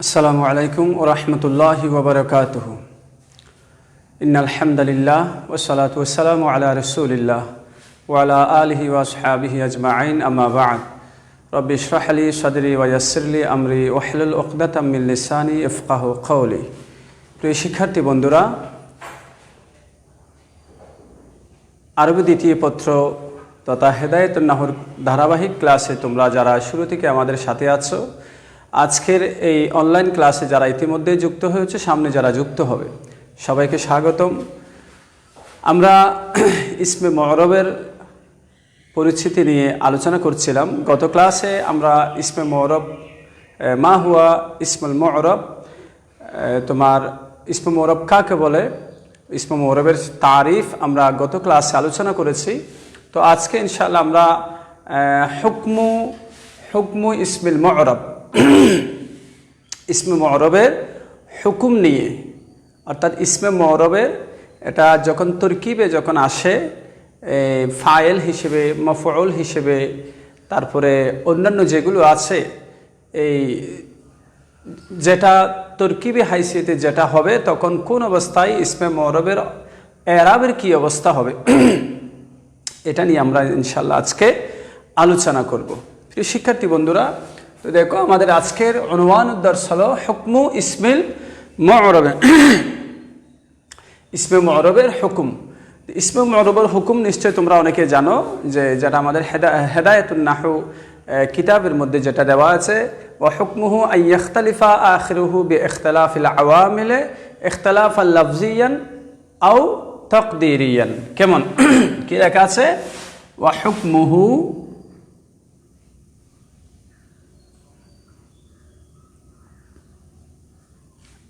আসসালামু আলাইকুম ও রহমতুল্লাহ ওবরকাতুহ ইনালহামদুলিল্লাহ ওসালাত ওসালাম আলা রসুলিল্লাহ ওয়ালা আলহি ওয়াসহাবিহি আজমাইন আম্মা বাদ রব্বি ইশরাহলি সদরি ওয়াসিরলি আমরি ওহলুল উকদাতাম মিন লিসানি ইফকাহ কওলি প্রিয় শিক্ষার্থী বন্ধুরা, আরবি দ্বিতীয় পত্র তথা হেদায়ত নাহর ধারাবাহিক ক্লাসে তোমরা যারা শুরু থেকে আমাদের সাথে আছো আজকের এই অনলাইন ক্লাসে যারা ইতিমধ্যে যুক্ত হয়েছে, সামনে যারা যুক্ত হবে, সবাইকে স্বাগতম। আমরা ইসমে মহরবের পরিস্থিতি নিয়ে আলোচনা করছিলাম। গত ক্লাসে আমরা ইসমে মহরব মা হুয়া ইসমুল মহরব তোমার ইসমে মহরব কাকে বলে? ইসমে মহরবের তারিফ আমরা গত ক্লাসে আলোচনা করেছি। তো আজকে ইনশাল্লাহ আমরা হুকমু হুকমু ইসমিল মহরব ইসমে মহরবের হুকুম নিয়ে, অর্থাৎ ইসমে মহরবের এটা যখন তরকিবে যখন আসে ফাইল হিসেবে মফল হিসেবে, তারপরে অন্যান্য যেগুলো আছে, এই যেটা তরকিবি হাইসিতে যেটা হবে, তখন কোন অবস্থায় ইসমে মহরবের এরাবের কি অবস্থা হবে? এটা নিয়ে আমরা ইনশাল্লাহ আজকে আলোচনা করব। প্রিয় শিক্ষার্থী বন্ধুরা তো দেখো, আমাদের আজকের অনুমান উদ্দর্শ হলো হুকমু ইসমিল মরবে ইসমে মরবের হুকুম। ইসমে মরবের হুকুম নিশ্চয় তোমরা অনেকে জানো যে যেটা আমাদের হেদা হেদায়তুল নাহু কিতাবের মধ্যে যেটা দেওয়া আছে ও হুকমুহু আইয়খতালিফা আখিরুহু বে ইখতলাফিল আওয়ামিলে ইখতলাফ আল লফজিয়ান আও তকদিরিয়ান। কেমন? কি লেখা আছে? ওয়া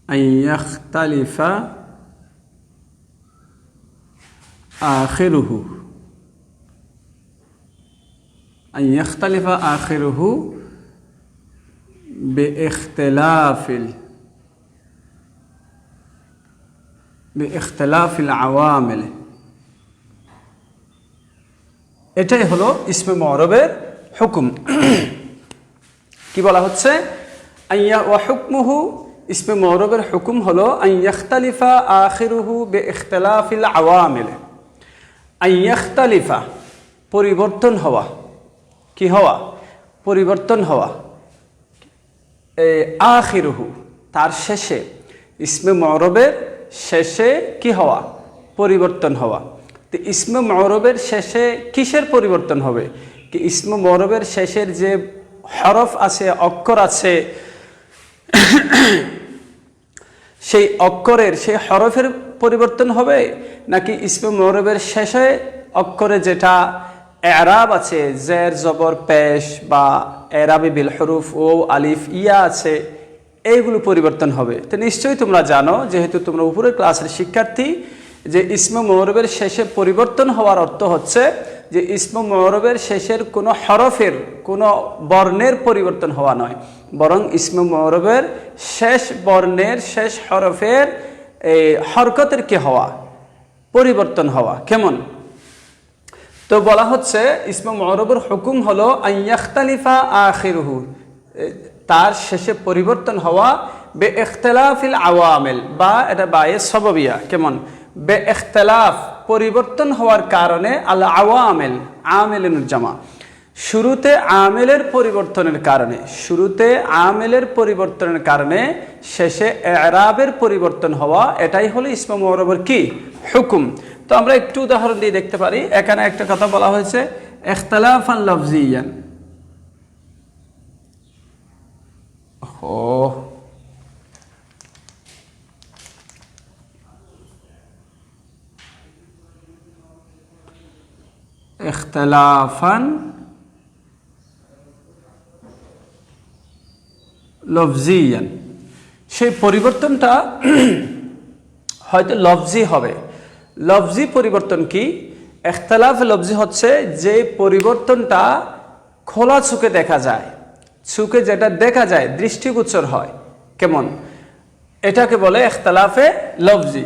أن يختلف آخره أن يختلف آخره باختلاف ال... باختلاف العوامل এটাই হলো ইসমে মরবের হুকুম কি বলা হচ্ছে আইয়া ওয়া হুকমুহু ইসমে মৌরবের হুকুম হলো আইয়াখতালিফা আখিরুহু বে ইখতলাফিল আওয়ামিল আইয়াখতালিফা পরিবর্তন হওয়া। কি হওয়া? পরিবর্তন হওয়া। আখিরুহু, তার শেষে। ইসমে মৌরবের শেষে কি হওয়া? পরিবর্তন হওয়া। তো ইসমে মৌরবের শেষে কিসের পরিবর্তন হবে? কি ইসমে মৌরবের শেষের যে হরফ আছে, অক্ষর আছে সেই অক্ষরের, সেই হরফের পরিবর্তন হবে নাকি ইসমে মরবের শেষে অক্ষরে যেটা এরাব আছে, জের, জবর, পেশ বা এরাবি বিল হরুফ ও আলিফ, ইয়া আছে, এইগুলো পরিবর্তন হবে। তো নিশ্চয়ই তোমরা জানো, যেহেতু তোমরা উপরের ক্লাসের শিক্ষার্থী, যে ইসমে মরবের শেষে পরিবর্তন হওয়ার অর্থ হচ্ছে যে ইসমে মরবের শেষের কোনো হরফের কোনো বর্ণের পরিবর্তন হওয়া নয়। বরং ইসমে মরবের শেষ বর্ণের শেষ হরফের এই হরকতের কি হওয়া, পরিবর্তন হওয়া। কেমন? তো বলা হচ্ছে ইসমে মরবের হুকুম হলো আইয়াখতালিফা আখিরহু। তার শেষে পরিবর্তন হওয়া বে এখতলাফিল আওয়ামেল, বা এটা বায়ে সববিয়া। কেমন? বে এখতলাফ পরিবর্তন হওয়ার কারণে আল আওয়ামেল আমেলের জামা। শুরুতে আমেলের পরিবর্তনের কারণে, শুরুতে আমেলের পরিবর্তনের কারণে, শেষে এরাবের পরিবর্তন হওয়া, এটাই হলো ইসমা মরবের কি? হুকুম। তো আমরা একটু উদাহরণ দিয়ে দেখতে পারি। এখানে একটা কথা বলা হয়েছে এখতলাফ আল লফজিয়ান। ও اختلافا লফজিয়ান সেই পরিবর্তনটা হয়তো লফজি হবে লফজি পরিবর্তন কি এখতলাফ লফজি হচ্ছে যে পরিবর্তনটা খোলা চুকে দেখা যায় চুকে যেটা দেখা যায় দৃষ্টিগোচর হয় কেমন এটাকে বলে এখতলাফে লফজি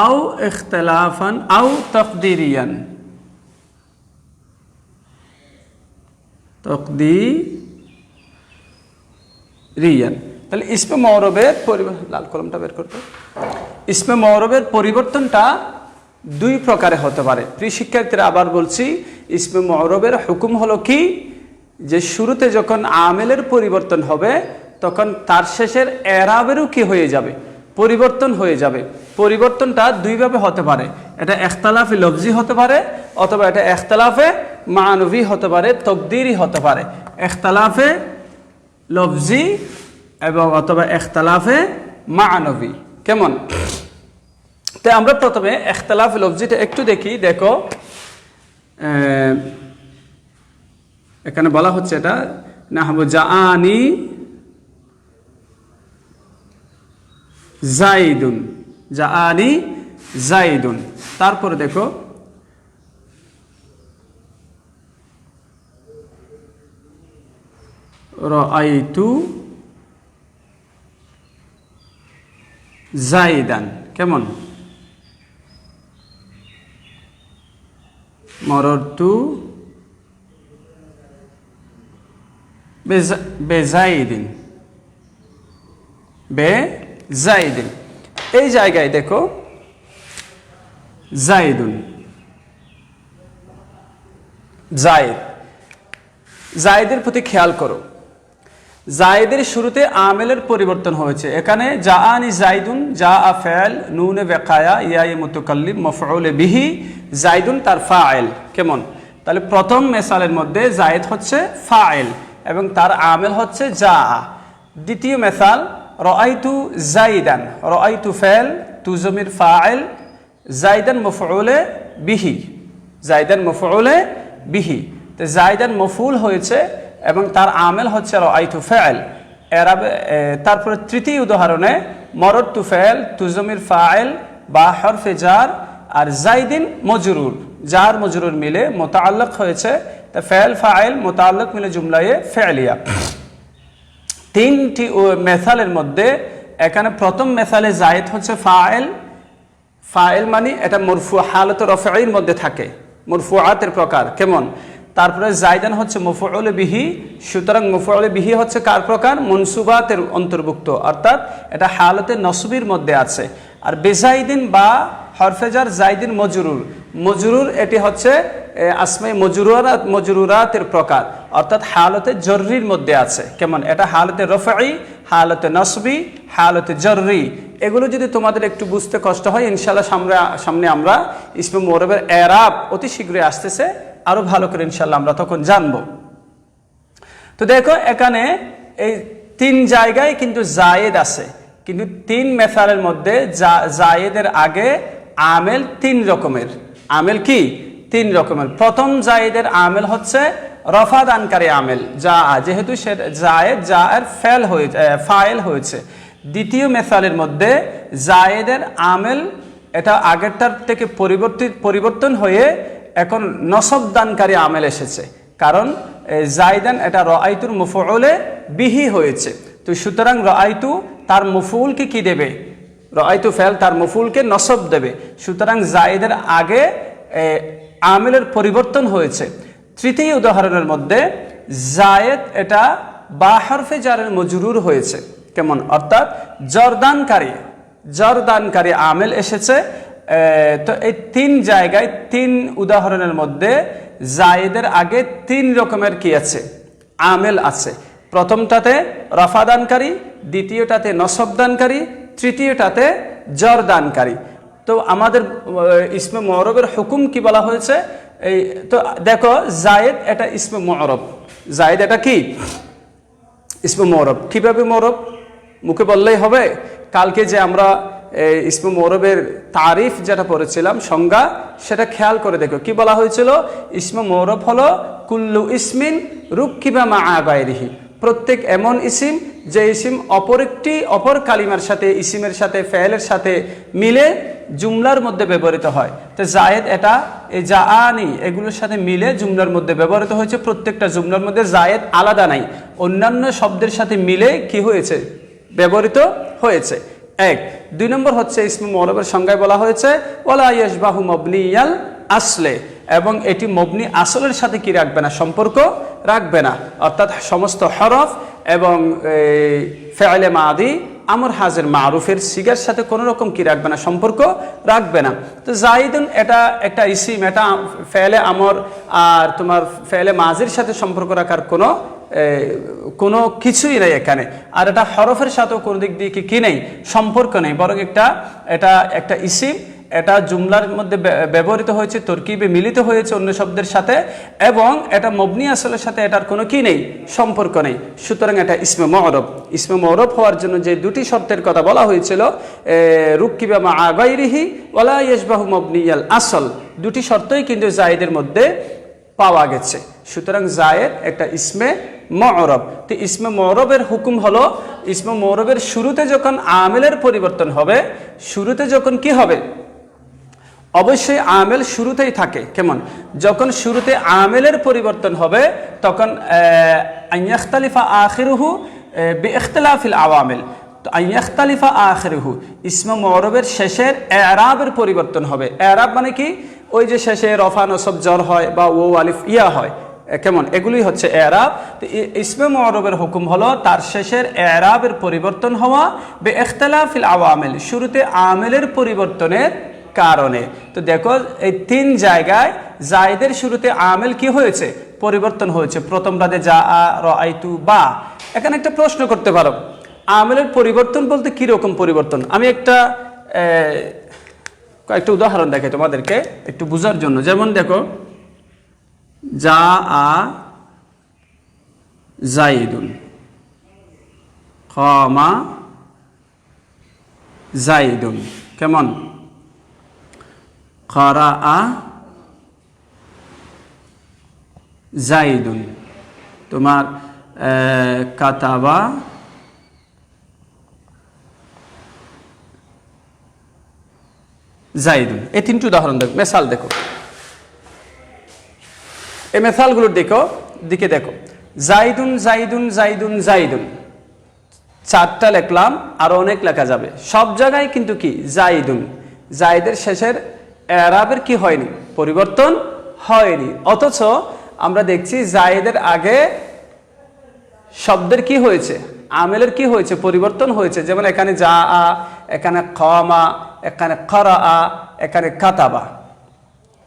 আও এখতলাফান আও তকদিরিয়ান তকদি রিয়ান তাহলে ইসমে মৌরবের লাল কলমটা বের করতে ইসমে মৌরবের পরিবর্তনটা দুই প্রকারে হতে পারে। প্রিয় শিক্ষার্থীরা, আবার বলছি, ইসমে মৌরবের হুকুম হলো কি? যে শুরুতে যখন আমেলের পরিবর্তন হবে, তখন তার শেষের এরাবেরও কি হয়ে যাবে? পরিবর্তন হয়ে যাবে। পরিবর্তনটা দুইভাবে হতে পারে। এটা একতলাফে লফজি হতে পারে, অথবা এটা একতলাফে মানবী হতে পারে, তকদিরই হতে পারে। একতলাফে লফজি এবং অথবা একতলাফে মানবী কেমন? তো আমরা প্রথমে একতলাফ লফজিটা একটু দেখি, দেখো। এখানে বলা হচ্ছে এটা না হব জাআনি জাইদুন। জাআনি জাইদুন। তারপরে দেখো রাআইতু জাইদান কেমন মররতু বেজা- বেজাইদিন বে জাইদিন এই জায়গায় দেখো জাইদুন জায়েদ জায়েদের প্রতি খেয়াল করো। জায়েদের শুরুতে আমেলের পরিবর্তন হয়েছে। এখানে জা আনি জাইদুন জা আ ফেল নুনে বেকায়া ইয়াই মুতুকাল্লিম, মফউলে বিহি, জাইদুন তার ফায়েল কেমন? তাহলে প্রথম মেসালের মধ্যে জায়েদ হচ্ছে ফায়েল এবং তার আমেল হচ্ছে জা দ্বিতীয় মেসাল, রআইতু জাইদান, রআইতু ফেল তুজমির ফায়েল জাইদান মফউলে বিহি, জাইদান মফউলে বিহি। তো জাইদান মফুল হয়েছে এবং তার আমেল হচ্ছে আইতু ফেল এরাবে তারপরে তৃতীয় উদাহরণে মরদ তু ফেল তুজমির ফাইল বা হরফে জার আর জাইদিন মজরুর। জার, মজরুর মিলে মোতাল্লক হয়েছে। তা ফেল ফাইল মোতাল্লক মিলে জুমলাইয়ে ফেলিয়া তিনটি মেসালের মধ্যে এখানে প্রথম মেসালে জায়েদ হচ্ছে ফাইল ফাইল মানে এটা মরফু হালত রফাইর মধ্যে থাকে। মরফুআতের প্রকার। কেমন? তারপরে জাইদান হচ্ছে মফুল বিহি, সুতরাং মফুল বিহি হচ্ছে কার প্রকার? মনসুবাতের অন্তর্ভুক্ত। অর্থাৎ এটা হালতে নসবির মধ্যে আছে। আর বেজাইদিন বা হরফেজার জাইদিন মজরুর। মজরুর এটি হচ্ছে আসমাই মজরুরাত মজরুরাতের প্রকার। অর্থাৎ হালতে জররির মধ্যে আছে। কেমন? এটা হালতে রফাই হালতে নসবি, হালতে জররি। এগুলো যদি তোমাদের একটু বুঝতে কষ্ট হয় ইনশাল্লাহ সামনে সামনে আমরা ইসমে মোরবের এরাব অতি শীঘ্রই আসতেছে। আরও ভালো করে ইনশাল্লাহ আমরা তখন জানব। তো দেখো, এখানে এই তিন জায়গায় কিন্তু জায়েদ আছে। কিন্তু তিন মেসালের মধ্যে জায়েদের আগে আমেল তিন রকমের। আমেল কি? তিন রকমের। প্রথম জায়েদের আমেল হচ্ছে রফাদানকারী আমেল, যা, যেহেতু সে জায়েদ, যা এর ফেল হয়ে ফাইল হয়েছে। দ্বিতীয় মেসালের মধ্যে জায়েদের আমেল এটা আগেরটার থেকে পরিবর্তিত পরিবর্তন হয়ে এখন নসব দানকারী আমেল এসেছে। কারণ এ, জাইদান এটা রআইতুর মুফউলে বিহি হয়েছে। তো সুতরাং রআইতু তার মুফুলকে কি দেবে? রআইতু ফেল তার মুফুলকে নসব দেবে। সুতরাং জাইদের আগে আমেলের পরিবর্তন হয়েছে। তৃতীয় উদাহরণের মধ্যে জায়েদ এটা বা হরফে জারের মজরুর হয়েছে। কেমন? অর্থাৎ জরদানকারী জরদানকারী আমেল এসেছে। তো এই তিন জায়গায় তিন উদাহরণের মধ্যে জায়েদের আগে তিন রকমের কি আছে? আমেল আছে। প্রথমটাতে রফাদানকারী, দ্বিতীয়টাতে নসবদানকারী, তৃতীয়টাতে জরদানকারী। তো আমাদের ইসমে মরবের হুকুম কি বলা হয়েছে? এই, তো দেখো, জায়েদ এটা ইসমে মরব জায়েদ এটা কি? ইসমে মরব কীভাবে মরব মুখে বললেই হবে। কালকে যে আমরা ইসমে মৌরবের তারিফ যেটা পড়েছিলাম, সংজ্ঞা, সেটা খেয়াল করে দেখো। কি বলা হয়েছিল? ইসমে মৌরব হলো, কুল্লু ইসমিন রুকিবা মা আগাইরিহি প্রত্যেক এমন ইসিম, যে ইসিম অপর একটি, অপর কালিমার সাথে, ইসিমের সাথে ফেলের সাথে মিলে জুমলার মধ্যে ব্যবহৃত হয়। তো জায়েদ এটা এই জা আনি এগুলোর সাথে মিলে জুমলার মধ্যে ব্যবহৃত হয়েছে। প্রত্যেকটা জুমলার মধ্যে জায়েদ আলাদা নাই। অন্যান্য শব্দের সাথে মিলে কি হয়েছে? ব্যবহৃত হয়েছে। এক। দুই নম্বর হচ্ছে ইসমে মরবের সংজ্ঞায় বলা হয়েছে ওলা ইয়সবাহু মবনিয়াল আসলে এবং এটি মবনি আসলের সাথে কি রাখবে না? সম্পর্ক রাখবে না। অর্থাৎ সমস্ত হরফ এবং ফেলে মাদি, আমর হাজের মারুফের সিগার সাথে কোনো রকম কি রাখবে না? সম্পর্ক রাখবে না। তো জাইদুন, এটা একটা ইসিম, এটা ফেলে আমর আর তোমার ফেলে মাজির সাথে সম্পর্ক রাখার কোনো কোনো কিছুই নেই এখানে। আর এটা হরফের সাথেও কোনো দিক দিয়ে কি নেই? সম্পর্ক নেই। বরং একটা, এটা একটা ইসিম, এটা জুমলার মধ্যে ব্যবহৃত হয়েছে, তরকিবে মিলিত হয়েছে অন্য শব্দের সাথে, এবং এটা মবনি আসলের সাথে এটার কোনো কি নেই? সম্পর্ক নেই। সুতরাং এটা ইসমে মহরব ইসমে মহরব হওয়ার জন্য যে দুটি শর্তের কথা বলা হয়েছিল রুকিবা মা আগাইরিহি ওলা ইয়েসবাহু মবনিয়াল আসল। দুটি শর্তই কিন্তু জায়েদের মধ্যে পাওয়া গেছে। সুতরাং জায়েদ একটা ইসমে মরব তো ইসমে মরবের হুকুম হলো, ইসমে মরবের শুরুতে যখন আমেলের পরিবর্তন হবে, শুরুতে যখন কি হবে? অবশ্যই আমেল শুরুতেই থাকে। কেমন? যখন শুরুতে আমেলের পরিবর্তন হবে, তখন আইয়াখতালিফা আখিরুহু বে ইখতলাফিল আওয়ামেল। তো আইয়াখতালিফা আখিরুহু, ইসমা মরবের শেষের এরাবের পরিবর্তন হবে। এরাব মানে কি? ওই যে শেষে রফা, নসব, জ্বর হয় বা ও আলিফ ইয়া হয়। কেমন? এগুলি হচ্ছে এরাব। ইসমে মরবের হুকুম হলো, তার শেষের এরাবের পরিবর্তন হওয়া বে ইখতলাফিল আওয়ামেল, শুরুতে আমেলের পরিবর্তনের কারণে। তো দেখো, এই তিন জায়গায় জায়দের শুরুতে আমেল কি হয়েছে? পরিবর্তন হয়েছে। প্রথম রাতে যা আ, র আইতু বা। এখানে একটা প্রশ্ন করতে পারো। আমেলের পরিবর্তন বলতে কি রকম পরিবর্তন? আমি একটা কয়েকটা উদাহরণ দেখাই তোমাদেরকে, একটু বোঝার জন্য। যেমন দেখো যা আ, জাইদুন। খমা জাইদুন। কেমন? খরা, আ, জাইদুন। তোমার কাতাবা, জাইদুন। এই তিনটি উদাহরণ দেখো। মেসাল দেখো। এই মেসালগুলোর দেখো দিকে দেখো। জাইদুন জাইদুন জাইদুন জাইদুন। চারটা লেখলাম, আরও অনেক লেখা যাবে। সব জায়গায় কিন্তু কি? জাইদুন। জাইদের শেষের এরাবের কি হয়নি? পরিবর্তন হয়নি। অথচ আমরা দেখছি জায়েদের আগে শব্দের কি হয়েছে? আমেলের কি হয়েছে? পরিবর্তন হয়েছে। যেমন এখানে যা আ, এখানে খমা এখানে খরা আ, এখানে কাতাবা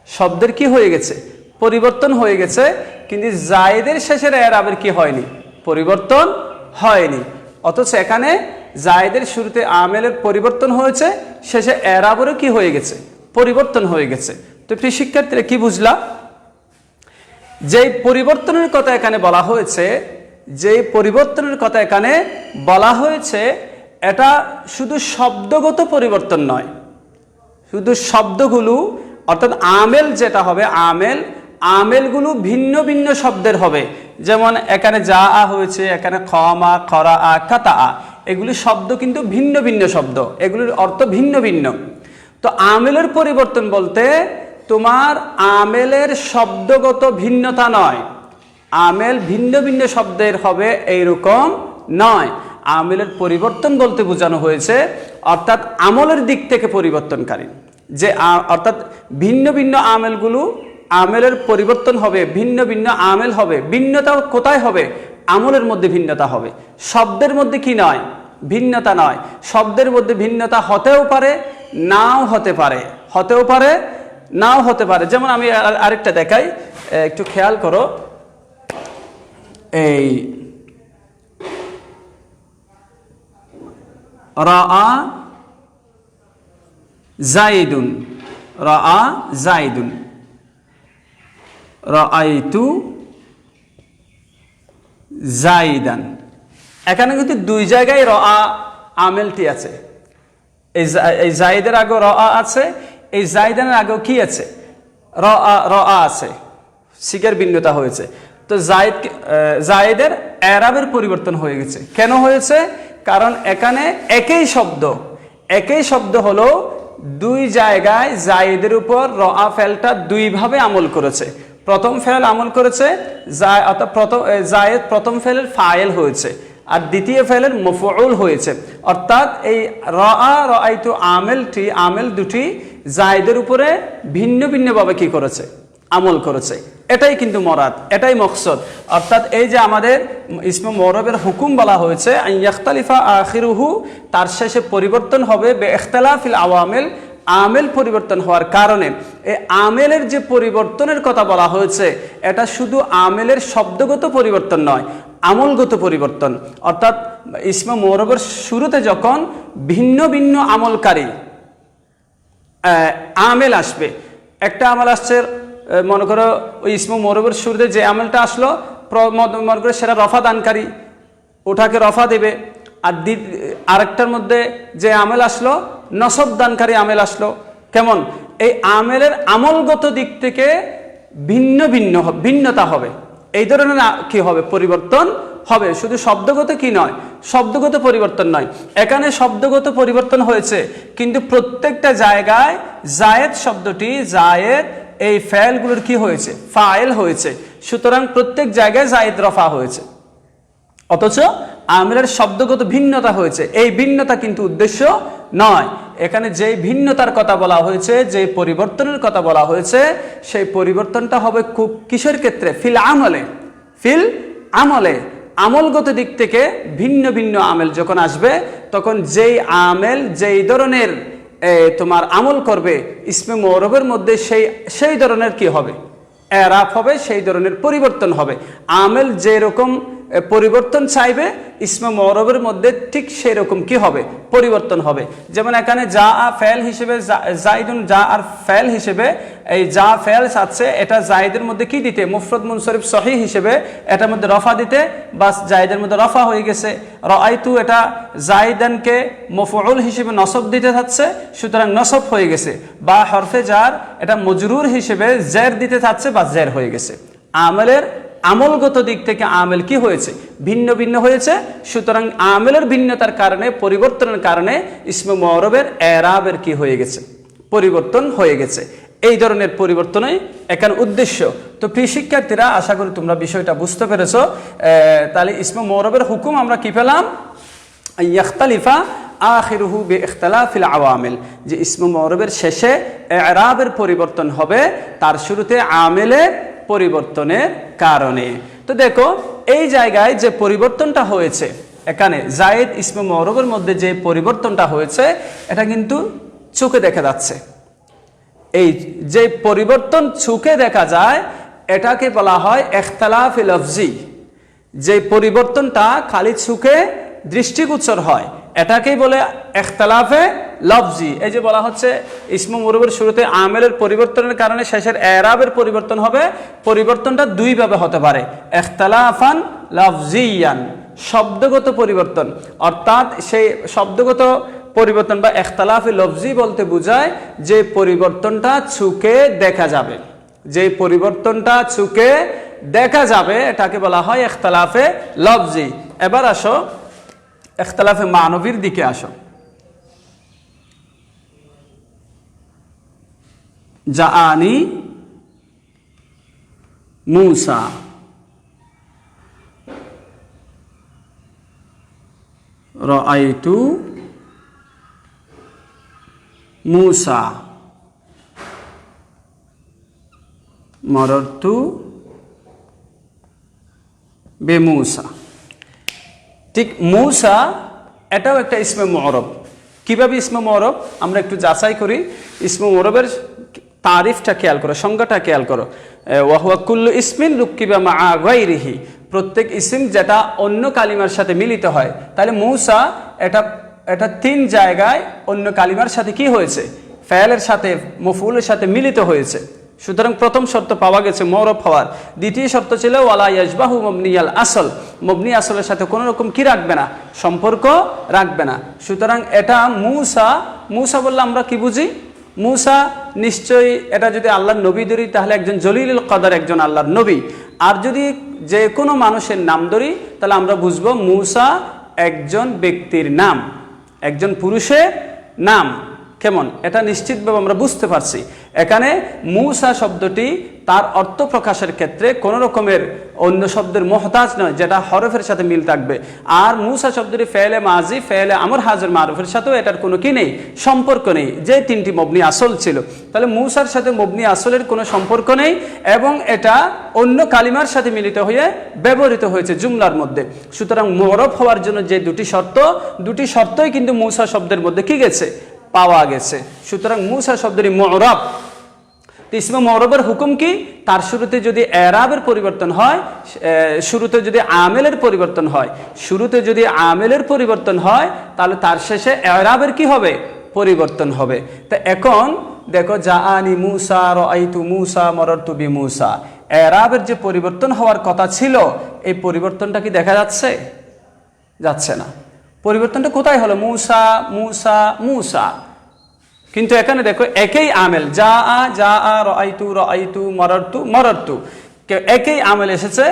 শব্দের কি হয়ে গেছে? পরিবর্তন হয়ে গেছে, কিন্তু জায়েদের শেষের এরাবের কি হয়নি? পরিবর্তন হয়নি। অথচ এখানে জায়েদের শুরুতে আমেলের পরিবর্তন হয়েছে, শেষে এরাবেরও কি হয়ে গেছে? পরিবর্তন হয়ে গেছে। তো প্রিয় শিক্ষার্থীরা, কি বুঝলা? যেই পরিবর্তনের কথা এখানে বলা হয়েছে, যেই পরিবর্তনের কথা এখানে বলা হয়েছে, এটা শুধু শব্দগত পরিবর্তন নয়। শুধু শব্দগুলো, অর্থাৎ আমেল যেটা হবে, আমেল আমেলগুলো ভিন্ন ভিন্ন শব্দের হবে। যেমন, এখানে যা আ হয়েছে, এখানে খমা খরা আ কাতা আ এগুলি শব্দ কিন্তু ভিন্ন ভিন্ন শব্দ। এগুলির অর্থ ভিন্ন ভিন্ন। তো আমেলের পরিবর্তন বলতে, তোমার আমেলের শব্দগত ভিন্নতা নয়। আমেল ভিন্ন ভিন্ন শব্দের হবে, এইরকম নয়। আমেলের পরিবর্তন বলতে বোঝানো হয়েছে, অর্থাৎ আমলের দিক থেকে পরিবর্তনকারী। যে অর্থাৎ ভিন্ন ভিন্ন আমেলগুলো আমেলের পরিবর্তন হবে, ভিন্ন ভিন্ন আমেল হবে ভিন্নতা কোথায় হবে? আমলের মধ্যে ভিন্নতা হবে। শব্দের মধ্যে কি নয়? ভিন্নতা নয়। শব্দের মধ্যে ভিন্নতা হতেও পারে, নাও হতে পারে। হতেও পারে, নাও হতে পারে। যেমন আমি আর- আরেকটা দেখাই। একটু খেয়াল করো। এই রা জাইদুন। রা জাইদুন। রাআইতু জাইদান এখানে কিন্তু দুই জায়গায় র আ আমেলটি আছে। এই জাইদের আগে র আ আছে, এই জাইদানের আগেও কি আছে? র আ র আ আছে। শিকের ভিন্নতা হয়েছে। তো জাইদ জায়েদের এরাবের পরিবর্তন হয়ে গেছে। কেন হয়েছে? কারণ এখানে একই শব্দ একই শব্দ হলো দুই জায়গায় জায়েদের উপর র আ ফেলটা দুইভাবে আমল করেছে। প্রথম ফেল আমল করেছে প্রথম জায়েদ প্রথম ফেলের ফায়েল হয়েছে আর দ্বিতীয় ফেলের মফউল হয়েছে। অর্থাৎ এই রা রাইতু আমেলটি, আমেল দুটি জায়দের উপরে ভিন্ন ভিন্নভাবে কি করেছে? আমল করেছে। এটাই কিন্তু মরাদ, এটাই মকসদ। অর্থাৎ এই যে আমাদের ইসমে মরবের হুকুম বলা হয়েছে ইয়াখতালিফা আখিরুহু, তার শেষে পরিবর্তন হবে বে ইখতালাফিল আওয়ামেল আমেল পরিবর্তন হওয়ার কারণে এই আমেলের যে পরিবর্তনের কথা বলা হয়েছে, এটা শুধু আমেলের শব্দগত পরিবর্তন নয়, আমলগত পরিবর্তন। অর্থাৎ ইসমে মৌরবের শুরুতে যখন ভিন্ন ভিন্ন আমলকারী আমেল আসবে, একটা আমল আসছে মনে করো ওই ইসমু মরবের শুরুতে যে আমলটা আসলো মনে করো সেটা রফা দানকারী ওটাকে রফা দেবে, আর আরেকটার মধ্যে যে আমেল আসলো নসব দানকারী আমেল আসলো। কেমন? এই আমেলের আমলগত দিক থেকে ভিন্ন ভিন্ন ভিন্নতা হবে। এই ধরনের কি হবে? পরিবর্তন হবে। শুধু শব্দগত কি নয়, শব্দগত পরিবর্তন নয়। এখানে শব্দগত পরিবর্তন হয়েছে, কিন্তু প্রত্যেকটা জায়গায় জায়েদ শব্দটি, জায়েদ এই ফেলগুলোর কি হয়েছে? ফাইল হয়েছে। সুতরাং প্রত্যেক জায়গায় জায়েদ রফা হয়েছে। অথচ আমিরের শব্দগত ভিন্নতা হয়েছে। এই ভিন্নতা কিন্তু উদ্দেশ্য নয়। এখানে যে ভিন্নতার কথা বলা হয়েছে যে পরিবর্তনের কথা বলা হয়েছে সেই পরিবর্তনটা হবে খুব কিসের ক্ষেত্রে? ফিল আমলে। ফিল আমলে। আমলগত দিক থেকে ভিন্ন ভিন্ন আমেল যখন আসবে তখন যেই আমেল যেই ধরনের তোমার আমল করবে ইসমে মৌরবের মধ্যে সেই সেই ধরনের কি হবে? এরাফ হবে সেই ধরনের পরিবর্তন হবে। আমেল যেরকম এ, পরিবর্তন চাইবে, ইসমে মৌরবের মধ্যে ঠিক সেই রকম কি হবে? পরিবর্তন হবে। যেমন এখানে যা আ ফেল হিসেবে জাইদুন যা আর ফেল হিসেবে, এই যা ফেল আছে, এটা জাইদের মধ্যে কি দিতে? মুফরদ মুনসরিফ সহি হিসেবে এটার মধ্যে রফা দিতে, বাস জাইদের মধ্যে রফা হয়ে গেছে। রাইতু এটা জাইদানকে মফউল হিসেবে নসব দিতে থাকছে, সুতরাং নসব হয়ে গেছে। বা হরফে জার এটা মজরুর হিসেবে জের দিতে থাকছে বা জের হয়ে গেছে। আমলের আমলগত দিক থেকে আমেল কি হয়েছে? ভিন্ন ভিন্ন হয়েছে। সুতরাং আমেলের ভিন্নতার কারণে, পরিবর্তনের কারণে ইসমে মরবের এরাবের কি হয়ে গেছে? পরিবর্তন হয়ে গেছে। এই ধরনের পরিবর্তনই এখানে উদ্দেশ্য। তো প্রিয় শিক্ষার্থীরা, আশা করি তোমরা বিষয়টা বুঝতে পেরেছ। তাহলে ইসমে মৌরবের হুকুম আমরা কি পেলাম? ইয়াখতালিফা আখিরুহু বে ইখতালাফিল আওয়ামিল। যে ইসমে মৌরবের শেষে এরাবের পরিবর্তন হবে, তার শুরুতে আমেলের পরিবর্তনের কারণে। তো দেখো, এই জায়গায় যে পরিবর্তনটা হয়েছে, এখানে জায়েদ ইসমে মরবের মধ্যে যে পরিবর্তনটা হয়েছে, এটা কিন্তু চোখে দেখা যাচ্ছে। এই যে পরিবর্তন চোখে দেখা যায়, এটাকে বলা হয় এখতালাফ লফজি। যে পরিবর্তনটা খালি চোখে দৃষ্টিগোচর হয়, এটাকেই বলে এখতালাফে লফজি, এই যে বলা হচ্ছে, ইসমু মুরুবের শুরুতে আমেলের পরিবর্তনের কারণে শেষের এরাবের পরিবর্তন হবে। পরিবর্তনটা দুইভাবে হতে পারে। এখতালাফান লফজিয়ান, শব্দগত পরিবর্তন। অর্থাৎ সেই শব্দগত পরিবর্তন বা এখতালাফে লফজি বলতে বোঝায় যে পরিবর্তনটা চুকে দেখা যাবে। যে পরিবর্তনটা চুকে দেখা যাবে, এটাকে বলা হয় এখতালাফে লফজি। এবার আসো, এখতালাফে মানবীর দিকে আসো। জাআনি মুসা। রাআইতু মুসা। মররতু বেমুসা ঠিক মূসা, এটাও একটা ইসমে মরব কীভাবে ইসমে মরব আমরা একটু যাচাই করি। ইসমে মরবের তারিফটা খেয়াল করো, সংজ্ঞাটা খেয়াল করো। ওয়াহুয়া কুল্লু ইসমিন রুকিবা মা গাইরিহি প্রত্যেক ইসিম যেটা অন্য কালিমার সাথে মিলিত হয়, তাহলে মৌসা এটা এটা তিন জায়গায় অন্য কালিমার সাথে কি হয়েছে? ফেলের সাথে মফুলের সাথে মিলিত হয়েছে। সুতরাং প্রথম শর্ত পাওয়া গেছে মৌরফ হওয়ার। দ্বিতীয় শর্ত ছিল, ওয়ালা ইয়াজবাহু মবনিয়াল আসল। মবনি আসলের সাথে কোনো রকম কি রাখবে না? সম্পর্ক রাখবে না। সুতরাং এটা মুসা মুসা বললে আমরা কি বুঝি? মুসা নিশ্চয়ই এটা যদি আল্লাহর নবী ধরি, তাহলে একজন জলিল কদার, একজন আল্লাহর নবী। আর যদি যে কোনো মানুষের নাম ধরি, তাহলে আমরা বুঝব মুসা একজন ব্যক্তির নাম, একজন পুরুষের নাম। কেমন? এটা নিশ্চিতভাবে আমরা বুঝতে পারছি। এখানে মুসা শব্দটি তার অর্থ প্রকাশের ক্ষেত্রে কোন রকমের অন্য শব্দের মহতাজ নয়, যেটা হরফের সাথে মিল থাকবে। আর মুসা শব্দটি ফেলে মাজি, ফেলে আমর হাজর মারুফের সাথেও এটার কোনো কি নেই, সম্পর্ক নেই, যে তিনটি মবনি আসল ছিল। তাহলে মুসার সাথে মবনি আসলের কোনো সম্পর্ক নেই এবং এটা অন্য কালিমার সাথে মিলিত হয়ে ব্যবহৃত হয়েছে জুমলার মধ্যে। সুতরাং মরফ হওয়ার জন্য যে দুটি শর্ত, দুটি শর্তই কিন্তু মুসা শব্দের মধ্যে কি গেছে? পাওয়া গেছে। সুতরাং মুসা শব্দটি মরফ তো মরবের হুকুম কি? তার শুরুতে যদি এরাবের পরিবর্তন হয় শুরুতে যদি আমেলের পরিবর্তন হয়, শুরুতে যদি আমেলের পরিবর্তন হয়, তাহলে তার শেষে এরাবের কি হবে? পরিবর্তন হবে। তা এখন দেখো যা আনি মুসা রাইতু মুসা, মররতু বি মুসা। এরাবের যে পরিবর্তন হওয়ার কথা ছিল, এই পরিবর্তনটা কি দেখা যাচ্ছে? যাচ্ছে না। পরিবর্তনটা কোথায় হলো? মূসা মূসা মূসা। কিন্তু এখানে দেখো, একই আমেল। যা আ যা আ রাইতু রাইতু মররতু মররতু। একই আমেল এসেছে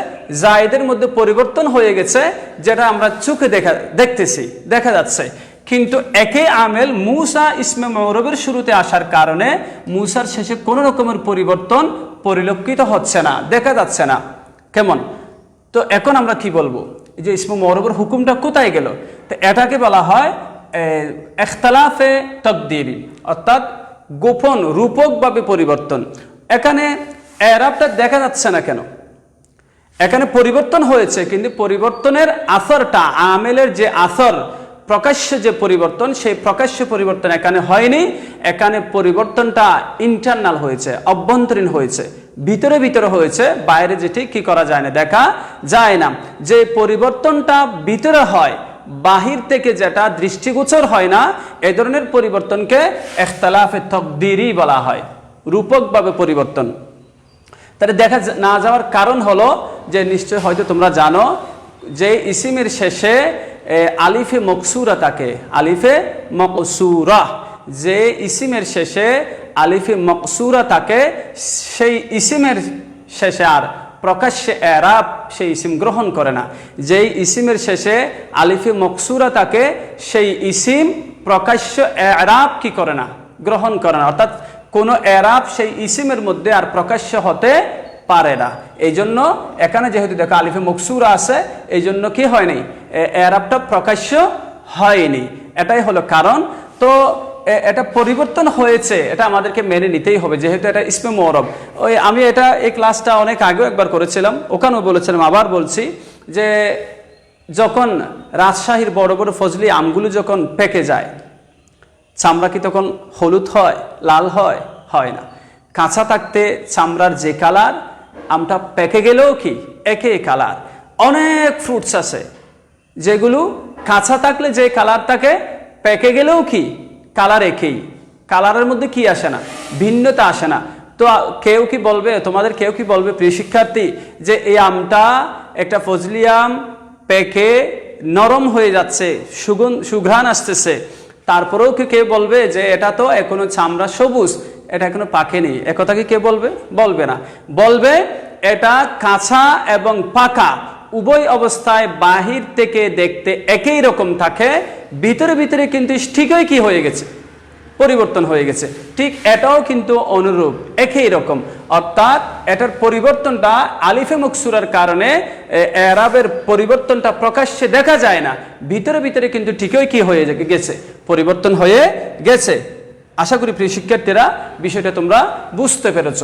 জায়দের মধ্যে পরিবর্তন হয়ে গেছে, যেটা আমরা চোখে দেখা, দেখতেছি, দেখা যাচ্ছে। কিন্তু একই আমেল মুসা ইসমে মৌরবের শুরুতে আসার কারণে মুসার শেষে কোনো রকমের পরিবর্তন পরিলক্ষিত হচ্ছে না, দেখা যাচ্ছে না। কেমন? তো এখন আমরা কি বলব? যে ইসমে মৌরবের হুকুমটা কোথায় গেল? তো এটাকে বলা হয় এখতালাফে তকদিরি, অর্থাৎ গোপন, রূপকভাবে পরিবর্তন। এখানে এরাবটা দেখা যাচ্ছে না কেন? এখানে পরিবর্তন হয়েছে, কিন্তু পরিবর্তনের আসরটা, আমেলের যে আসর, প্রকাশ্য যে পরিবর্তন, সেই প্রকাশ্য পরিবর্তন এখানে হয়নি। এখানে পরিবর্তনটা ইন্টারনাল হয়েছে, অভ্যন্তরীণ হয়েছে। ভিতরে ভিতরে হয়েছে, বাইরে যেটি কি করা যায় না, দেখা যায় না। যে পরিবর্তনটা ভিতরে হয়, বাহির থেকে যেটা দৃষ্টিগোচর হয় না, এ ধরনের পরিবর্তনকে এখতালাফে তকদিরই বলা হয়, রূপকভাবে পরিবর্তন। তাহলে দেখা না যাওয়ার কারণ হলো যে নিশ্চয় হয়তো তোমরা জানো যে ইসিমের শেষে আলিফে মকসুরা তাকে আলিফে মকসুরা। যে ইসিমের শেষে আলিফে মকসুরা থাকে, সেই ইসিমের শেষে আর প্রকাশ্যে এরাব সেই ইসিম গ্রহণ করে না। যেই ইসিমের শেষে আলিফে মকসুরা থাকে, সেই ইসিম প্রকাশ্য এরাব কি করে না? গ্রহণ করে না। অর্থাৎ কোনো এরাব সেই ইসিমের মধ্যে আর প্রকাশ্য হতে পারে না। এই জন্য এখানে যেহেতু দেখো আলিফে মকসুরা আছে এই জন্য কি হয়নি? এরাবটা প্রকাশ্য হয়নি। এটাই হলো কারণ। তো এটা পরিবর্তন হয়েছে, এটা আমাদেরকে মেনে নিতেই হবে, যেহেতু এটা ইসমে মৌরব ওই, আমি এটা এই ক্লাসটা অনেক আগেও একবার করেছিলাম, ওখানেও বলেছিলাম, আবার বলছি যে যখন রাজশাহীর বড় বড় ফজলি আমগুলো যখন পেকে যায়, চামড়া কি তখন হলুদ হয়, লাল হয়? হয় না। কাঁচা থাকতে চামড়ার যে কালার, আমটা পেকে গেলেও কি? একে কালার। অনেক ফ্রুটস আছে, যেগুলো কাঁচা থাকলে যে কালার থাকে পেকে গেলেও কি? কালার একই। কালারের মধ্যে কি আসে না? ভিন্নতা আসে না। তো কেউ কি বলবে, তোমাদের কেউ কি বলবে, প্রিয় শিক্ষার্থী, যে এই আমটা একটা ফজলি আম পেকে নরম হয়ে যাচ্ছে, সুগন, সুঘ্রাণ আসতেছে। তারপরেও কি কেউ বলবে যে এটা তো এখনও চামড়া সবুজ, এটা এখনও পাকেনি একথা কি কেউ বলবে? বলবে না। বলবে এটা কাঁচা এবং পাকা। উভয় অবস্থায় বাহির থেকে দেখতে একই রকম থাকে, ভিতরে ভিতরে কিন্তু ঠিকই কি হয়ে গেছে? পরিবর্তন হয়ে গেছে। ঠিক এটাও কিন্তু অনুরূপ, একই রকম। অর্থাৎ এটার পরিবর্তনটা আলিফে মকসুরার কারণে এরাবের পরিবর্তনটা প্রকাশ্যে দেখা যায় না। ভিতরে ভিতরে কিন্তু ঠিকই কি হয়ে গেছে? পরিবর্তন হয়ে গেছে। আশা করি প্রিয় শিক্ষার্থীরা, বিষয়টা তোমরা বুঝতে পেরেছ।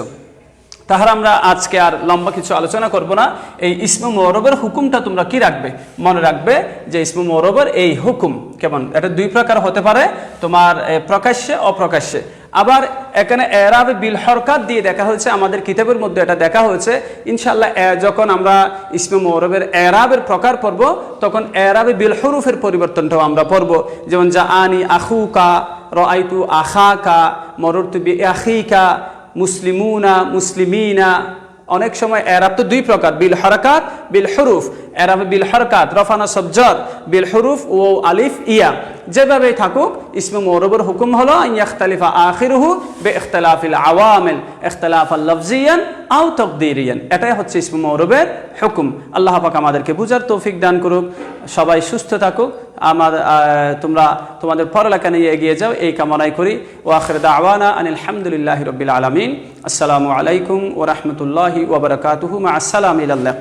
তাহলে আমরা আজকে আর লম্বা কিছু আলোচনা করব না। এই ইসমু মরবের হুকুমটা তোমরা কি রাখবে? মনে রাখবে যে ইসমু মরবের এই হুকুম কেমন? এটা দুই প্রকার হতে পারে, তোমার প্রকাশ্যে, অপ্রকাশ্যে। আবার এখানে এরাবে বিল হরকাত দিয়ে দেখা হয়েছে, আমাদের কিতাবের মধ্যে এটা দেখা হয়েছে। ইনশাল্লাহ যখন আমরা ইসমে মরবের এরাবের প্রকার পড়ব, তখন এরাবে বিল হরুফের পরিবর্তনটাও আমরা পড়ব। যেমন যা আনি আখুকা রাইতু আখাকা, মররতু বি আখিকা মুসলিমুনা, মুসলিমিনা। অনেক সময় এরাব তো দুই প্রকার, বিল হরকাত, বিল হরুফ। এরাব বিল হরকাত রফানা সবজর বিল হরুফ ও আলিফ ইয়া। যেভাবে থাকুক, ইসমে মৌরবর হুকুম হলো ইয়াখতালিফা আখিরুহু বে ইখতলাফিল আওয়ামিল ইখতলাফ লফজিয়ান আও তকদিরিয়ান। এটাই হচ্ছে ইসমে মৌরবের হুকুম। আল্লাহ পাক আমাদেরকে বুঝার তৌফিক দান করুক। সবাই সুস্থ থাকুক। আমার তোমরা তোমাদের পড়ালেখা নিয়ে এগিয়ে যাও। এই কামনাই করি। ও আখর দাওয়ানা আনিল হামদুলিল্লাহ রবিল আলমিন। আসসালামু আলাইকুম ও রহমতুল্লাহি ওবরাকাতুহু মা আসসালাম ইলাল্লাহ